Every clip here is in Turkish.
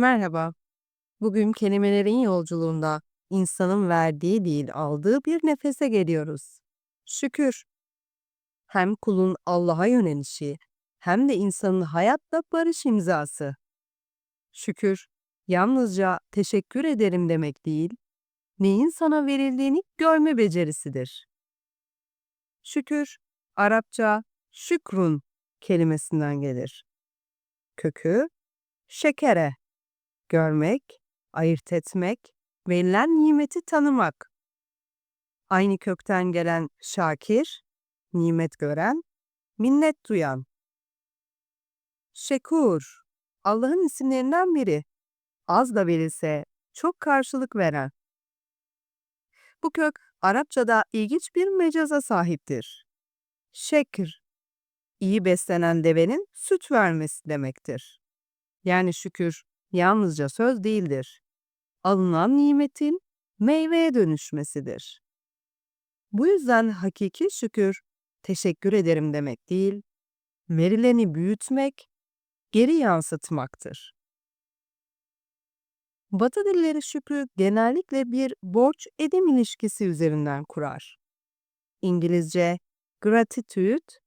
Merhaba. Bugün kelimelerin yolculuğunda insanın verdiği değil aldığı bir nefese geliyoruz. Şükür. Hem kulun Allah'a yönelişi hem de insanın hayatla barış imzası. Şükür yalnızca teşekkür ederim demek değil, neyin sana verildiğini görme becerisidir. Şükür Arapça şükrun kelimesinden gelir. Kökü şekere görmek, ayırt etmek, verilen nimeti tanımak. Aynı kökten gelen şakir, nimet gören, minnet duyan. Şekur, Allah'ın isimlerinden biri. Az da verilse çok karşılık veren. Bu kök Arapçada ilginç bir mecaza sahiptir. Şekir, iyi beslenen devenin süt vermesi demektir. Yani şükür yalnızca söz değildir. Alınan nimetin meyveye dönüşmesidir. Bu yüzden hakiki şükür, teşekkür ederim demek değil, verileni büyütmek, geri yansıtmaktır. Batı dilleri şükrü genellikle bir borç-edim ilişkisi üzerinden kurar. İngilizce gratitude,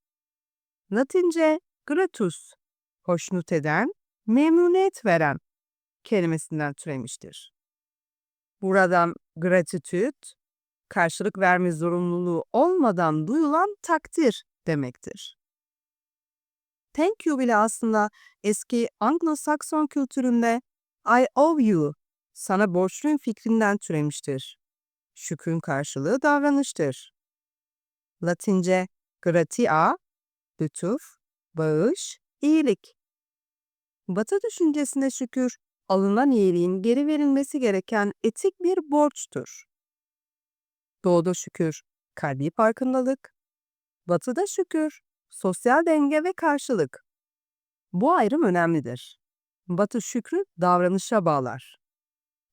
Latince gratus, hoşnut eden, memnuniyet veren kelimesinden türemiştir. Buradan gratitude, karşılık verme zorunluluğu olmadan duyulan takdir demektir. Thank you bile aslında eski Anglo-Sakson kültüründe I owe you, sana borçluyum fikrinden türemiştir. Şükrün karşılığı davranıştır. Latince gratia, lütuf, bağış, iyilik. Batı düşüncesinde şükür, alınan iyiliğin geri verilmesi gereken etik bir borçtur. Doğuda şükür, kalbi farkındalık. Batıda şükür, sosyal denge ve karşılık. Bu ayrım önemlidir. Batı şükrü davranışa bağlar.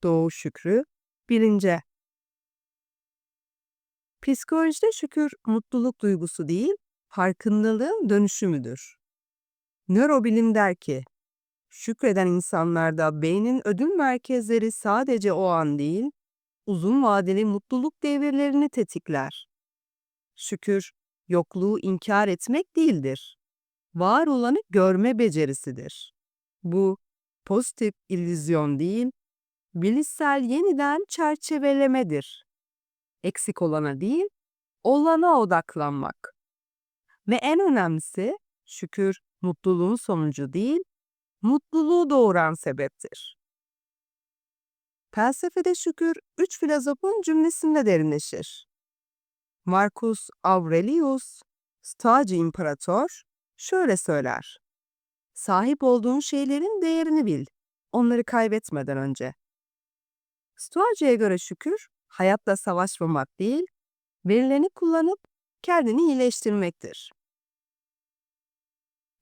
Doğu şükrü bilince. Psikolojide şükür mutluluk duygusu değil, farkındalığın dönüşümüdür. Nörobilim der ki, şükreden insanlarda beynin ödül merkezleri sadece o an değil, uzun vadeli mutluluk devirlerini tetikler. Şükür, yokluğu inkar etmek değildir. Var olanı görme becerisidir. Bu, pozitif illüzyon değil, bilişsel yeniden çerçevelemedir. Eksik olana değil, olana odaklanmak. Ve en önemlisi, şükür mutluluğun sonucu değil, mutluluğu doğuran sebeptir. Felsefede şükür üç filozofun cümlesinde derinleşir. Marcus Aurelius, Stoacı imparator, şöyle söyler. Sahip olduğun şeylerin değerini bil, onları kaybetmeden önce. Stoacıya göre şükür, hayatla savaşmamak değil, verileni kullanıp kendini iyileştirmektir.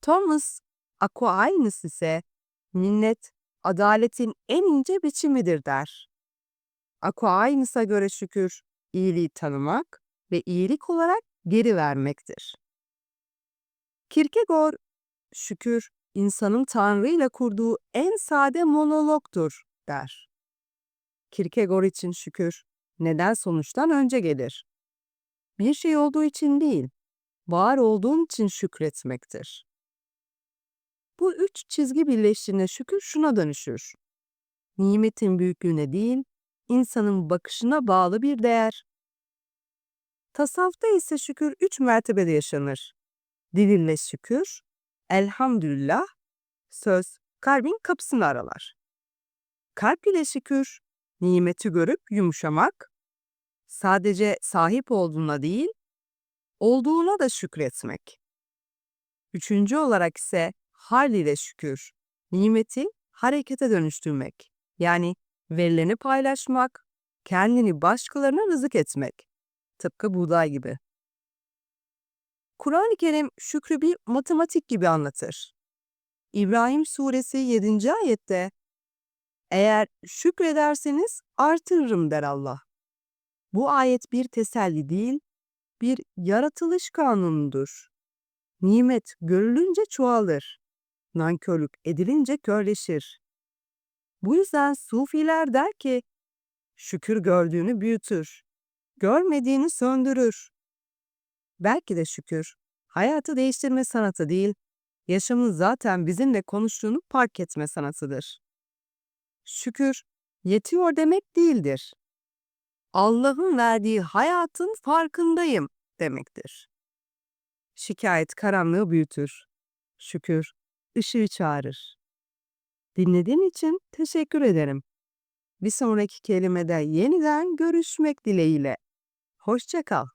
Thomas Aquinas ise minnet adaletin en ince biçimidir der. Aquinas'a göre şükür iyiliği tanımak ve iyilik olarak geri vermektir. Kierkegaard şükür insanın Tanrı ile kurduğu en sade monologtur der. Kierkegaard için şükür neden sonuçtan önce gelir. Bir şey olduğu için değil, var olduğun için şükretmektir. Bu üç çizgi birleştiğinde şükür şuna dönüşür. Nimetin büyüklüğüne değil, insanın bakışına bağlı bir değer. Tasavvufta ise şükür üç mertebede yaşanır. Dil ile şükür, elhamdülillah, söz kalbin kapısını aralar. Kalp ile şükür, nimeti görüp yumuşamak, sadece sahip olduğuna değil, olduğuna da şükretmek. Üçüncü olarak ise hal ile şükür, nimeti harekete dönüştürmek. Yani verileni paylaşmak, kendini başkalarına rızık etmek. Tıpkı buğday gibi. Kur'an-ı Kerim şükrü bir matematik gibi anlatır. İbrahim suresi 7. ayette eğer şükrederseniz artırırım der Allah. Bu ayet bir teselli değil, bir yaratılış kanunudur. Nimet görülünce çoğalır nankörlük edilince körleşir. Bu yüzden Sufiler der ki, şükür gördüğünü büyütür, görmediğini söndürür. Belki de şükür, hayatı değiştirme sanatı değil, yaşamın zaten bizimle konuştuğunu fark etme sanatıdır. Şükür, yetiyor demek değildir. Allah'ın verdiği hayatın farkındayım demektir. Şikayet karanlığı büyütür. Şükür, ışığı çağırır. Dinlediğin için teşekkür ederim. Bir sonraki kelimede yeniden görüşmek dileğiyle. Hoşça kal.